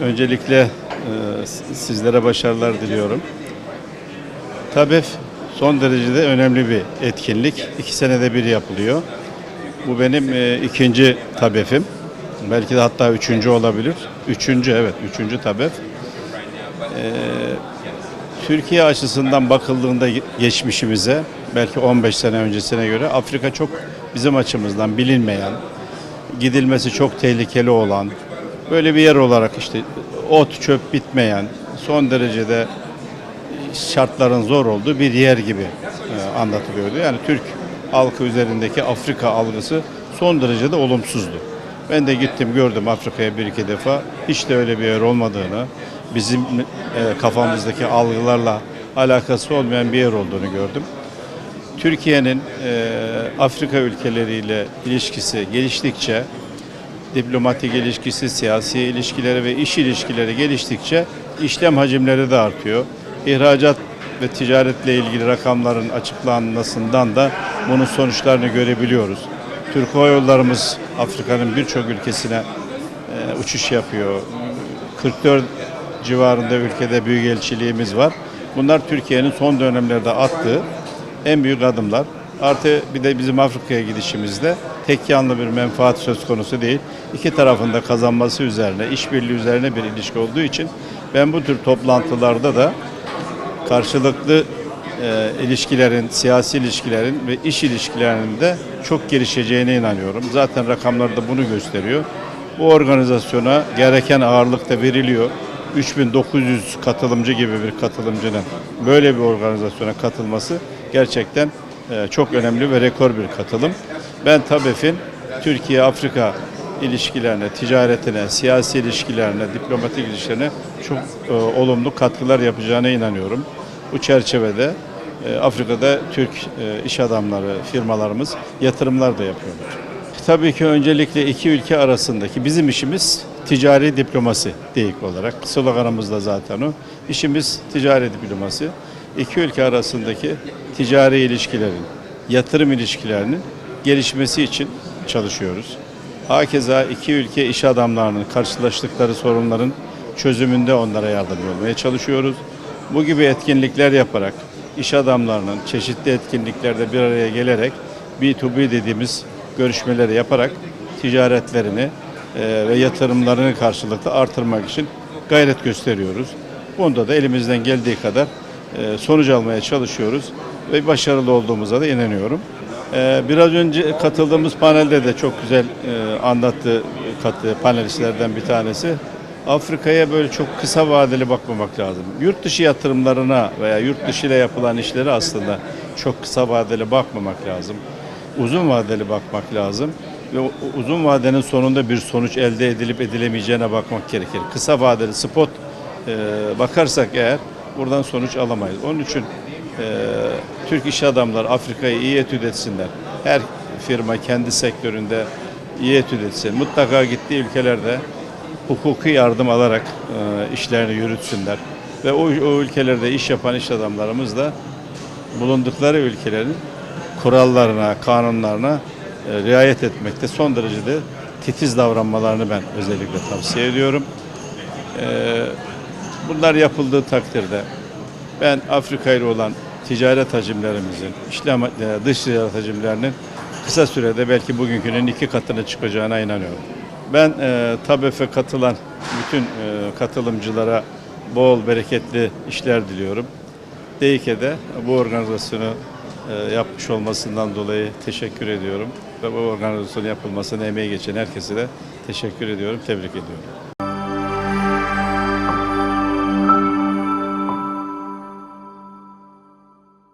Öncelikle e, sizlere başarılar diliyorum. TABEF son derecede önemli bir etkinlik. İki senede bir yapılıyor. Bu benim e, ikinci TABEF'im. Belki de hatta üçüncü olabilir. Üçüncü evet, üçüncü TABEF. E, Türkiye açısından bakıldığında geçmişimize, belki 15 sene öncesine göre Afrika çok bizim açımızdan bilinmeyen, gidilmesi çok tehlikeli olan, böyle bir yer olarak işte ot çöp bitmeyen, son derecede şartların zor olduğu bir yer gibi e, anlatılıyordu. Yani Türk halkı üzerindeki Afrika algısı son derecede olumsuzdu. Ben de gittim gördüm Afrika'ya bir iki defa. Hiç de öyle bir yer olmadığını, bizim e, kafamızdaki algılarla alakası olmayan bir yer olduğunu gördüm. Türkiye'nin e, Afrika ülkeleriyle ilişkisi geliştikçe, diplomatik ilişkisi, siyasi ilişkileri ve iş ilişkileri geliştikçe işlem hacimleri de artıyor. İhracat ve ticaretle ilgili rakamların açıklanmasından da bunun sonuçlarını görebiliyoruz. Türk Hava Yollarımız Afrika'nın birçok ülkesine e, uçuş yapıyor. 44 civarında ülkede büyükelçiliğimiz var. Bunlar Türkiye'nin son dönemlerde attığı en büyük adımlar. Artı bir de bizim Afrika'ya gidişimizde tek yanlı bir menfaat söz konusu değil. İki tarafında kazanması üzerine, işbirliği üzerine bir ilişki olduğu için ben bu tür toplantılarda da karşılıklı e, ilişkilerin, siyasi ilişkilerin ve iş ilişkilerinin de çok gelişeceğine inanıyorum. Zaten rakamlar da bunu gösteriyor. Bu organizasyona gereken ağırlık da veriliyor. 3900 katılımcı gibi bir katılımcının böyle bir organizasyona katılması gerçekten çok önemli ve rekor bir katılım. Ben TABEF'in Türkiye-Afrika ilişkilerine, ticaretine, siyasi ilişkilerine, diplomatik ilişkilerine çok e, olumlu katkılar yapacağına inanıyorum. Bu çerçevede e, Afrika'da Türk e, iş adamları, firmalarımız yatırımlar da yapıyorlar. Tabii ki öncelikle iki ülke arasındaki bizim işimiz ticari diplomasi deyik olarak. Sloganımız da zaten o. İşimiz ticari diplomasi. İki ülke arasındaki ticari ilişkilerin, yatırım ilişkilerinin gelişmesi için çalışıyoruz. Hakeza iki ülke iş adamlarının karşılaştıkları sorunların çözümünde onlara yardımcı olmaya çalışıyoruz. Bu gibi etkinlikler yaparak iş adamlarının çeşitli etkinliklerde bir araya gelerek B2B dediğimiz görüşmeleri yaparak ticaretlerini e, ve yatırımlarını karşılıklı artırmak için gayret gösteriyoruz. Bunda da elimizden geldiği kadar sonuç almaya çalışıyoruz ve başarılı olduğumuza da inanıyorum. E, Biraz önce katıldığımız panelde de çok güzel e, anlattı katı panelistlerden bir tanesi. Afrika'ya böyle çok kısa vadeli bakmamak lazım. Yurt dışı yatırımlarına veya yurt dışı ile yapılan işleri aslında çok kısa vadeli bakmamak lazım. Uzun vadeli bakmak lazım ve uzun vadenin sonunda bir sonuç elde edilip edilemeyeceğine bakmak gerekir. Kısa vadeli spot e, bakarsak eğer buradan sonuç alamayız. Onun için e, Türk iş adamları Afrika'yı iyi etüt etsinler. Her firma kendi sektöründe iyi etüt etsin. Mutlaka gittiği ülkelerde hukuki yardım alarak e, işlerini yürütsünler. Ve o, o ülkelerde iş yapan iş adamlarımız da bulundukları ülkelerin kurallarına, kanunlarına e, riayet etmekte son derecede titiz davranmalarını ben özellikle tavsiye ediyorum. E, bunlar yapıldığı takdirde ben Afrika ile olan ticaret hacimlerimizin, işlem, e, dış ticaret hacimlerinin kısa sürede belki bugünkünün iki katına çıkacağına inanıyorum. Ben e, TABEF'e katılan bütün e, katılımcılara bol bereketli işler diliyorum. DİK'e bu organizasyonu e, yapmış olmasından dolayı teşekkür ediyorum. Ve bu organizasyonun yapılmasına emeği geçen herkese de teşekkür ediyorum, tebrik ediyorum.